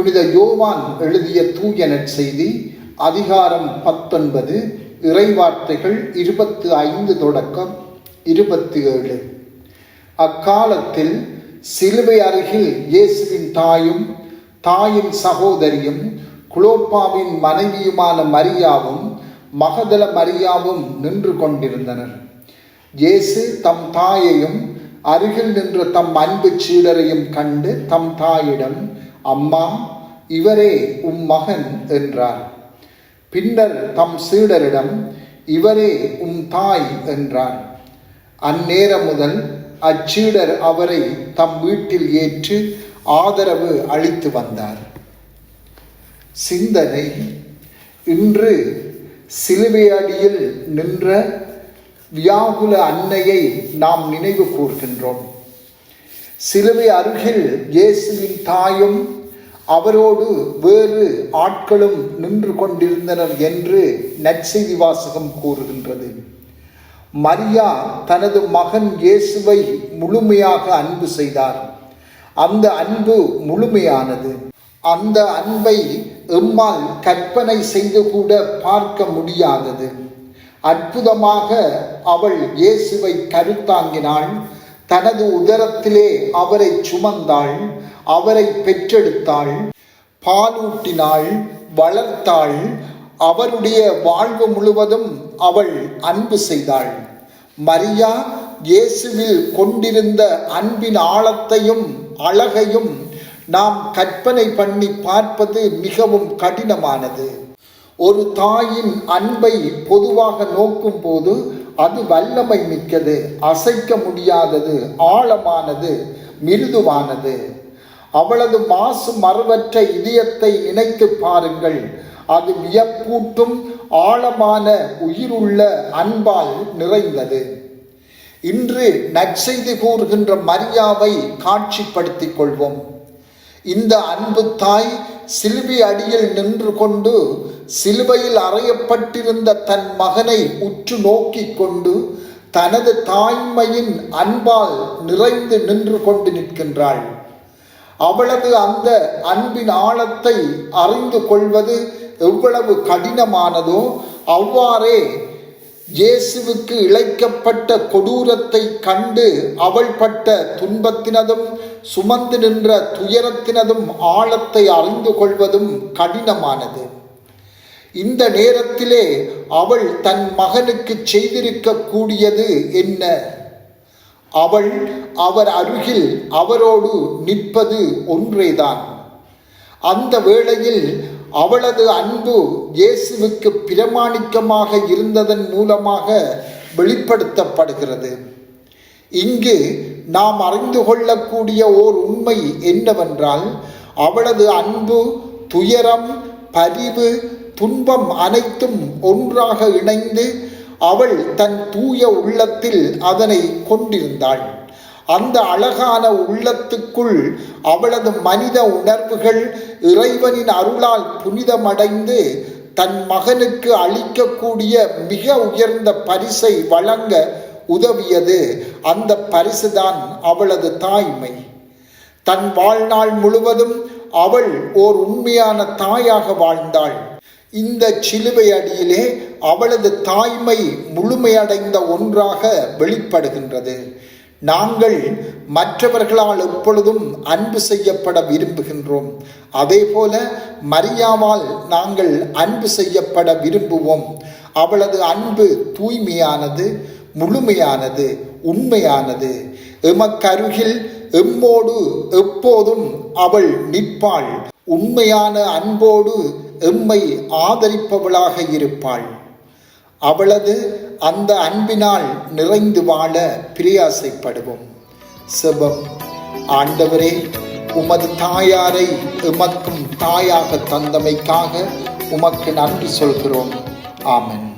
புனித யோவான் எழுதிய தூய நற்செய்தி அதிகாரம் பத்தொன்பது இறைவார்த்தைகள் இருபத்து ஐந்து தொடக்கம் இருபத்தி ஏழு அக்காலத்தில் சிலுவை அருகில் இயேசுவின் தாயும் தாயின் சகோதரியும் குலோப்பாவின் மனைவியுமான மரியாவும் மகதல மரியாவும் நின்று கொண்டிருந்தனர். இயேசு தம் தாயையும் அருகில் நின்ற தம் அன்பு சீடரையும் கண்டு தம் தாயிடம் அம்மா இவரே உம் மகன் என்றார். பின்னர் தம் சீடரிடம் இவரே உம் தாய் என்றார். அந்நேரம் முதல் அச்சீடர் அவரை தம் வீட்டில் ஏற்று ஆதரவு அளித்து வந்தார். சிந்தனை. இன்று சிலுவையடியில் நின்ற வியாகுல அன்னையை நாம் நினைவு கூர்கின்றோம். சிலுவை அருகில் இயேசுவின் தாயும் அவரோடு வேறு ஆட்களும் நின்று கொண்டிருந்தனர் என்று நற்செய்தி வாசகம் கூறுகின்றது. மரியா தனது மகன் இயேசுவை முழுமையாக அன்பு செய்தார். அந்த அன்பு முழுமையானது. அந்த அன்பை எம்மால் கற்பனை செய்து கூட பார்க்க முடியாதது. அற்புதமாக அவள் இயேசுவை கருத்தாங்கினாள். தனது உதரத்திலே அவரை சுமந்தாள். அவரை பெற்றெடுத்தாள் பாலூட்டினாள் வளர்த்தாள் அவருடைய வாழ்வு முழுவதும் அவள் அன்பு செய்தாள். மரியா இயேசுவில் கொண்டிருந்த அன்பின் ஆழத்தையும் அழகையும் நாம் கற்பனை பண்ணி பார்ப்பது மிகவும் கடினமானது. ஒரு தாயின் அன்பை பொதுவாக நோக்கும் போது அது வல்லமை மிக்கது அசைக்க முடியாதது ஆழமானது மிருதுவானது. அவளது மாசு மறுவற்ற இதயத்தை நினைத்து பாருங்கள். அது வியப்பூட்டும் ஆழமான உயிருள்ள அன்பால் நிறைந்தது. இன்று நற்செய்தி கூறுகின்ற மரியாவை காட்சிப்படுத்திக் கொள்வோம். இந்த அன்பு தாய் சிலுவை அடியில் நின்று கொண்டு சிலுவையில் அறையப்பட்டிருந்த தன் மகனை உற்று நோக்கி கொண்டு தனது தாய்மையின் அன்பால் நிறைந்து நின்று கொண்டு நிற்கின்றாள். அவளது அந்த அன்பின் ஆழத்தை அறிந்து கொள்வது எவ்வளவு கடினமானதோ அவ்வாறே இயேசுவுக்கு இழைக்கப்பட்ட கொடூரத்தை கண்டு அவள் பட்ட துன்பத்தினதும் சுமந்து நின்ற துயரத்தினதும் ஆழத்தை அறிந்து கொள்வதும் கடினமானது. இந்த நேரத்திலே அவள் தன் மகனுக்கு செய்திருக்க கூடியது என்ன? அவள் அவர் அருகில் அவரோடு நிற்பது ஒன்றேதான். அந்த வேளையில் அவளது அன்பு இயேசுவுக்கு பிரமாணிக்கமாக இருந்ததன் மூலமாக வெளிப்படுத்தப்படுகிறது. இங்கு நாம் அறிந்து கொள்ளக்கூடிய ஓர் உண்மை என்னவென்றால் அவளது அன்பு துயரம் பரிவு துன்பம் அனைத்தும் ஒன்றாக இணைந்து அவள் தன் தூய உள்ளத்தில் அதனை கொண்டிருந்தாள். அந்த அழகான உள்ளத்துக்குள் அவளது மனித உணர்வுகள் இறைவனின் அருளால் புனிதமடைந்து தன் மகனுக்கு அளிக்கக்கூடிய மிக உயர்ந்த பரிசை வழங்க உதவியது. அந்த பரிசுதான் அவளது தாய்மை. தன் வாழ்நாள் முழுவதும் அவள் ஓர் உண்மையான தாயாக வாழ்ந்தாள். இந்த சிலுவை அடியிலே அவளது தாய்மை முழுமையடைந்த ஒன்றாக வெளிப்படுகின்றது. நாங்கள் மற்றவர்களால் எப்பொழுதும் அன்பு செய்யப்பட விரும்புகின்றோம். அதே போல மரியாவால் நாங்கள் அன்பு செய்யப்பட விரும்புவோம். அவளது அன்பு தூய்மையானது முழுமையானது உண்மையானது. எமக்கருகில் எம்மோடு எப்போதும் அவள் நிற்பாள். உண்மையான அன்போடு எம்மை ஆதரிப்பவளாக இருப்பாள். அவளது அந்த அன்பினால் நிறைந்து வாழ பிரியாசைப்படுவோம். செபம். ஆண்டவரே உமது தாயாரை எமக்கும் தாயாக தந்தமைக்காக உமக்கு நன்றி சொல்கிறோம். ஆமன்.